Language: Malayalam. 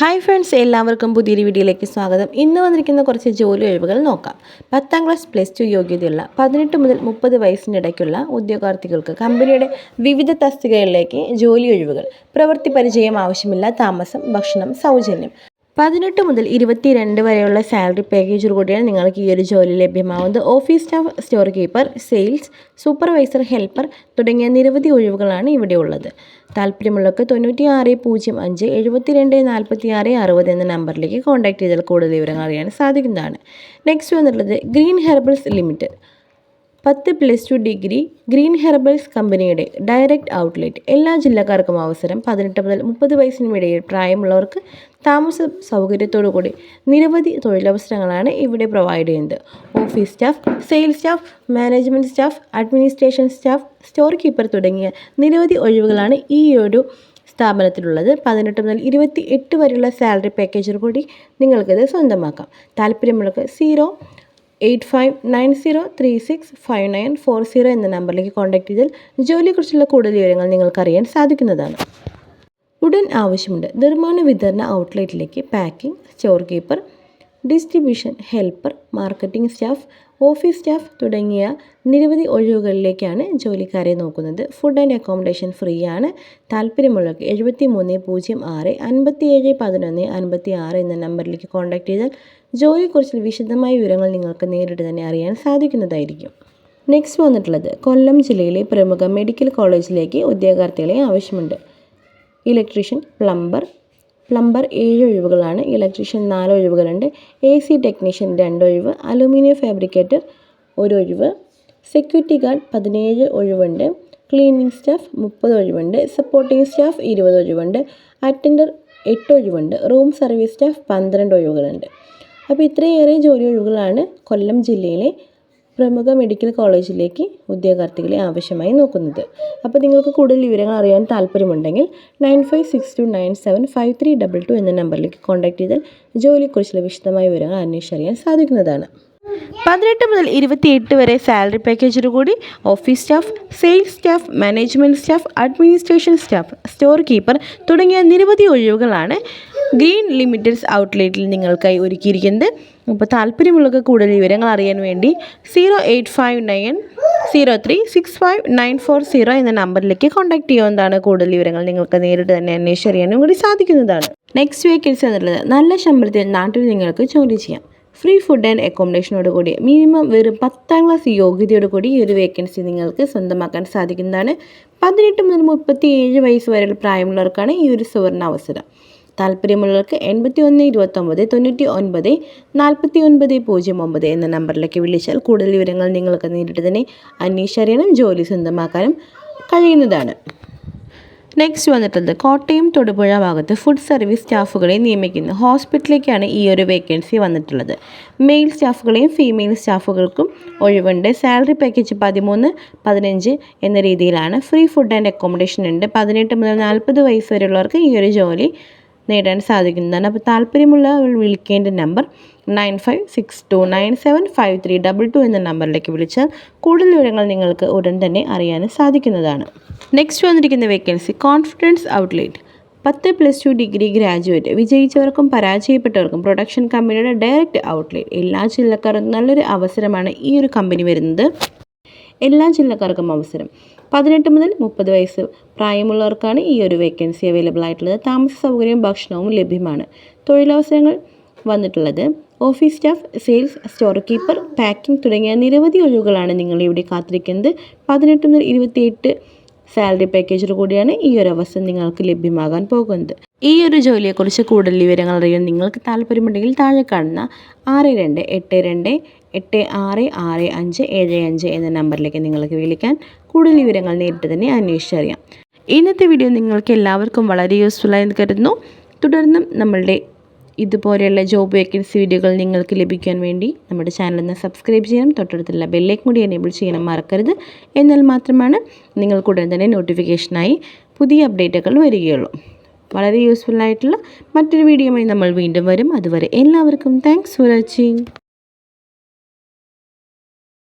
ഹായ് ഫ്രണ്ട്സ് എല്ലാവർക്കും പുതിയൊരു വീഡിയോയിലേക്ക് സ്വാഗതം. ഇന്ന് വന്നിരിക്കുന്ന കുറച്ച് ജോലി ഒഴിവുകൾ നോക്കാം. പത്താം ക്ലാസ് പ്ലസ് ടു യോഗ്യതയുള്ള പതിനെട്ട് മുതൽ മുപ്പത് വയസ്സിനിടയ്ക്കുള്ള ഉദ്യോഗാർത്ഥികൾക്ക് കമ്പനിയുടെ വിവിധ തസ്തികകളിലേക്ക് ജോലി ഒഴിവുകൾ പ്രവൃത്തി പരിചയം ആവശ്യമില്ല താമസം ഭക്ഷണം സൗജന്യം പതിനെട്ട് മുതൽ ഇരുപത്തിരണ്ട് വരെയുള്ള സാലറി പാക്കേജോട് കൂടിയാണ് നിങ്ങൾക്ക് ഈ ഒരു ജോലി ലഭ്യമാവുന്നത്. Office staff store keeper sales supervisor helper തുടങ്ങിയ നിരവധി ഒഴിവുകളാണ് ഇവിടെ ഉള്ളത്. താല്പര്യമുള്ളവർക്ക് തൊണ്ണൂറ്റി ആറ് പൂജ്യം അഞ്ച് എഴുപത്തിരണ്ട് നാൽപ്പത്തി ആറ് അറുപത് എന്ന നമ്പറിലേക്ക് കോൺടാക്ട് ചെയ്താൽ കൂടുതൽ വിവരങ്ങൾ അറിയാൻ സാധിക്കുന്നതാണ്. നെക്സ്റ്റ് വന്നിട്ടുള്ളത് ഗ്രീൻ ഹെർബൽസ് ലിമിറ്റഡ് പത്ത് plus two degree Green Herbals കമ്പനിയുടെ ഡയറക്റ്റ് ഔട്ട്ലെറ്റ് എല്ലാ ജില്ലക്കാർക്കും അവസരം പതിനെട്ട് മുതൽ മുപ്പത് വയസ്സിനുമിടയിൽ പ്രായമുള്ളവർക്ക് താമസ സൗകര്യത്തോടു കൂടി നിരവധി തൊഴിലവസരങ്ങളാണ് ഇവിടെ പ്രൊവൈഡ് ചെയ്യുന്നത്. Office staff sales staff management staff administration staff store keeper തുടങ്ങിയ നിരവധി ഒഴിവുകളാണ് ഈ ഒരു സ്ഥാപനത്തിലുള്ളത്. പതിനെട്ട് മുതൽ ഇരുപത്തി എട്ട് വരെയുള്ള സാലറി പാക്കേജിൽ കൂടി നിങ്ങൾക്കത് സ്വന്തമാക്കാം. താല്പര്യമുള്ളവർക്ക് zero eight five nine zero three six five nine four zero എന്ന നമ്പറിലേക്ക് കോൺടാക്ട് ചെയ്താൽ ജോലിയെക്കുറിച്ചുള്ള കൂടുതൽ വിവരങ്ങൾ നിങ്ങൾക്കറിയാൻ സാധിക്കുന്നതാണ്. ഉടൻ ആവശ്യമുണ്ട്. നിർമ്മാണ വിതരണ ഔട്ട്ലെറ്റിലേക്ക് packing store keeper distribution helper marketing staff office staff തുടങ്ങിയ നിരവധി ഒഴിവുകളിലേക്കാണ് ജോലിക്കാരെ നോക്കുന്നത്. ഫുഡ് ആൻഡ് അക്കോമഡേഷൻ ഫ്രീ ആണ് താല്പര്യമുള്ളവർക്ക് എഴുപത്തി മൂന്ന് പൂജ്യം ആറ് അൻപത്തി ഏഴ് പതിനൊന്ന് അൻപത്തി ആറ് എന്ന നമ്പറിലേക്ക് കോൺടാക്ട് ചെയ്താൽ ജോലിയെക്കുറിച്ച് വിശദമായ വിവരങ്ങൾ നിങ്ങൾക്ക് നേരിട്ട് തന്നെ അറിയാൻ സാധിക്കുന്നതായിരിക്കും. നെക്സ്റ്റ് വന്നിട്ടുള്ളത് കൊല്ലം ജില്ലയിലെ പ്രമുഖ മെഡിക്കൽ കോളേജിലേക്ക് ഉദ്യോഗാർത്ഥികളെ ആവശ്യമുണ്ട്. ഇലക്ട്രീഷ്യൻ പ്ലംബർ പ്ലംബർ ഏഴ് ഒഴിവുകളാണ്. ഇലക്ട്രീഷ്യൻ നാല് ഒഴിവുകളുണ്ട്. എ സി ടെക്നീഷ്യൻ രണ്ട് ഒഴിവ്. അലുമിനിയം ഫാബ്രിക്കേറ്റർ ഒരു ഒഴിവ്. സെക്യൂരിറ്റി ഗാർഡ് പതിനേഴ് ഒഴിവുണ്ട്. ക്ലീനിങ് സ്റ്റാഫ് മുപ്പത് ഒഴിവുണ്ട്. സപ്പോർട്ടിംഗ് സ്റ്റാഫ് ഇരുപത് ഒഴിവുണ്ട്. അറ്റൻഡർ എട്ട് ഒഴിവുണ്ട്. റൂം സർവീസ് സ്റ്റാഫ് പന്ത്രണ്ട് ഒഴിവുകളുണ്ട്. അപ്പോൾ ഇത്രയേറെ ജോലി ഒഴിവുകളാണ് കൊല്ലം ജില്ലയിലെ പ്രമുഖ മെഡിക്കൽ കോളേജിലേക്ക് ഉദ്യോഗാർത്ഥികളെ ആവശ്യമായി നോക്കുന്നത്. അപ്പോൾ നിങ്ങൾക്ക് കൂടുതൽ വിവരങ്ങൾ അറിയാൻ താല്പര്യമുണ്ടെങ്കിൽ nine five six two nine seven five three double two എന്ന നമ്പറിലേക്ക് കോൺടാക്ട് ചെയ്താൽ ജോലിയെക്കുറിച്ചുള്ള വിശദമായ വിവരങ്ങൾ അന്വേഷിച്ചറിയാൻ സാധിക്കുന്നതാണ്. പതിനെട്ട് മുതൽ ഇരുപത്തിയെട്ട് വരെ സാലറി പാക്കേജോട് കൂടി office staff sales staff management staff administration staff store keeper തുടങ്ങിയ നിരവധി ഒഴിവുകളാണ് ഗ്രീൻ ലിമിറ്റഡ്സ് ഔട്ട്ലെറ്റിൽ നിങ്ങൾക്കായി ഒരുക്കിയിരിക്കുന്നത്. അപ്പോൾ താല്പര്യമുള്ളവർക്ക് കൂടുതൽ വിവരങ്ങൾ അറിയാൻ വേണ്ടി zero eight five nine zero three six five nine four zero എന്ന നമ്പറിലേക്ക് കോൺടാക്ട് ചെയ്യുന്നതാണ് കൂടുതൽ വിവരങ്ങൾ നിങ്ങൾക്ക് നേരിട്ട് തന്നെ അന്വേഷിച്ചറിയാനും കൂടി സാധിക്കുന്നതാണ്. നെക്സ്റ്റ് വേക്കൻസി എന്നുള്ളത് നല്ല ശമ്പളത്തിൽ നാട്ടിൽ നിങ്ങൾക്ക് ജോലി ചെയ്യാം. ഫ്രീ ഫുഡ് ആൻഡ് അക്കോമഡേഷനോട് കൂടി മിനിമം വെറും പത്താം ക്ലാസ് യോഗ്യതയോട് കൂടി ഈ ഒരു വേക്കൻസി നിങ്ങൾക്ക് സ്വന്തമാക്കാൻ സാധിക്കുന്നതാണ്. പതിനെട്ട് മുതൽ മുപ്പത്തി ഏഴ് വയസ്സ് വരെയുള്ള പ്രായമുള്ളവർക്കാണ് ഈ ഒരു സുവർണ അവസരം. താല്പര്യമുള്ളവർക്ക് എൺപത്തി ഒന്ന് ഇരുപത്തൊമ്പത് തൊണ്ണൂറ്റി ഒൻപത് നാൽപ്പത്തി ഒൻപത് പൂജ്യം ഒമ്പത് എന്ന നമ്പറിലേക്ക് വിളിച്ചാൽ കൂടുതൽ വിവരങ്ങൾ നിങ്ങൾക്ക് നേരിട്ട് തന്നെ അന്വേഷിച്ചറിയാനും ജോലി സ്വന്തമാക്കാനും കഴിയുന്നതാണ്. നെക്സ്റ്റ് വന്നിട്ടുള്ളത് കോട്ടയം തൊടുപുഴ ഭാഗത്ത് ഫുഡ് സർവീസ് സ്റ്റാഫുകളെ നിയമിക്കുന്ന. ഹോസ്പിറ്റലിലേക്കാണ് ഈ ഒരു വേക്കൻസി വന്നിട്ടുള്ളത്. മെയിൽ സ്റ്റാഫുകളെയും ഫീമെയിൽ സ്റ്റാഫുകൾക്കും ഒഴിവുണ്ട്. സാലറി പാക്കേജ് പതിമൂന്ന് പതിനഞ്ച് എന്ന രീതിയിലാണ്. ഫ്രീ ഫുഡ് ആൻഡ് അക്കോമഡേഷൻ ഉണ്ട്. പതിനെട്ട് മുതൽ നാൽപ്പത് വയസ്സ് വരെയുള്ളവർക്ക് ഈ ഒരു ജോലി നേടാൻ സാധിക്കുന്നതാണ്. അപ്പോൾ താല്പര്യമുള്ള വിളിക്കേണ്ട number nine five six two nine seven five three double two എന്ന നമ്പറിലേക്ക് വിളിച്ചാൽ കൂടുതൽ വിവരങ്ങൾ നിങ്ങൾക്ക് ഉടൻ തന്നെ അറിയാൻ സാധിക്കുന്നതാണ്. നെക്സ്റ്റ് വന്നിരിക്കുന്ന വേക്കൻസി കോൺഫിഡൻസ് ഔട്ട്ലെറ്റ് പത്ത് പ്ലസ് ടു ഡിഗ്രി ഗ്രാജുവേറ്റ് വിജയിച്ചവർക്കും പരാജയപ്പെട്ടവർക്കും പ്രൊഡക്ഷൻ കമ്പനിയുടെ ഡയറക്റ്റ് ഔട്ട്ലെറ്റ് എല്ലാ ജില്ലക്കാർക്കും നല്ലൊരു അവസരമാണ് ഈ ഒരു കമ്പനി വരുന്നത്. എല്ലാ ജില്ലക്കാർക്കും അവസരം. പതിനെട്ട് മുതൽ മുപ്പത് വയസ്സ് പ്രായമുള്ളവർക്കാണ് ഈ ഒരു വേക്കൻസി അവൈലബിൾ ആയിട്ടുള്ളത്. താമസ സൗകര്യവും ഭക്ഷണവും ലഭ്യമാണ്. തൊഴിലവസരങ്ങൾ വന്നിട്ടുള്ളത്. Office staff sales store keeper packing തുടങ്ങിയ നിരവധി ഒഴിവുകളാണ് നിങ്ങൾ ഇവിടെ കാത്തിരിക്കുന്നത്. പതിനെട്ട് മുതൽ ഇരുപത്തിയെട്ട് സാലറി പാക്കേജിൽ കൂടിയാണ് ഈ ഒരു അവസരം നിങ്ങൾക്ക് ലഭ്യമാകാൻ പോകുന്നത്. ഈ ഒരു ജോലിയെക്കുറിച്ച് കൂടുതൽ വിവരങ്ങൾ അറിയാൻ നിങ്ങൾക്ക് താല്പര്യമുണ്ടെങ്കിൽ താഴെ കാണുന്ന ആറ് രണ്ട് എട്ട് രണ്ട് എട്ട് ആറ് ആറ് അഞ്ച് ഏഴ് അഞ്ച് എന്ന നമ്പറിലേക്ക് നിങ്ങൾക്ക് വിളിക്കാൻ കൂടുതൽ വിവരങ്ങൾ നേരിട്ട് തന്നെ അന്വേഷിച്ചറിയാം. ഇന്നത്തെ വീഡിയോ നിങ്ങൾക്ക് എല്ലാവർക്കും വളരെ യൂസ്ഫുള്ളായി കരുതുന്നു. തുടർന്നും നമ്മളുടെ ഇതുപോലെയുള്ള ജോബ് വേക്കൻസി വീഡിയോകൾ നിങ്ങൾക്ക് ലഭിക്കാൻ വേണ്ടി നമ്മുടെ ചാനൽ ഒന്ന് സബ്സ്ക്രൈബ് ചെയ്യണം. തൊട്ടടുത്തുള്ള ബെല്ലേക്ക് കൂടി എനേബിൾ ചെയ്യണം മറക്കരുത്. എന്നാൽ മാത്രമാണ് നിങ്ങൾക്ക് ഉടൻ തന്നെ നോട്ടിഫിക്കേഷനായി പുതിയ അപ്ഡേറ്റുകൾ വരികയുള്ളൂ. വളരെ യൂസ്ഫുള്ളായിട്ടുള്ള മറ്റൊരു വീഡിയോയുമായി നമ്മൾ വീണ്ടും വരും. അതുവരെ എല്ലാവർക്കും താങ്ക്സ് ഫോർ വാച്ചിങ്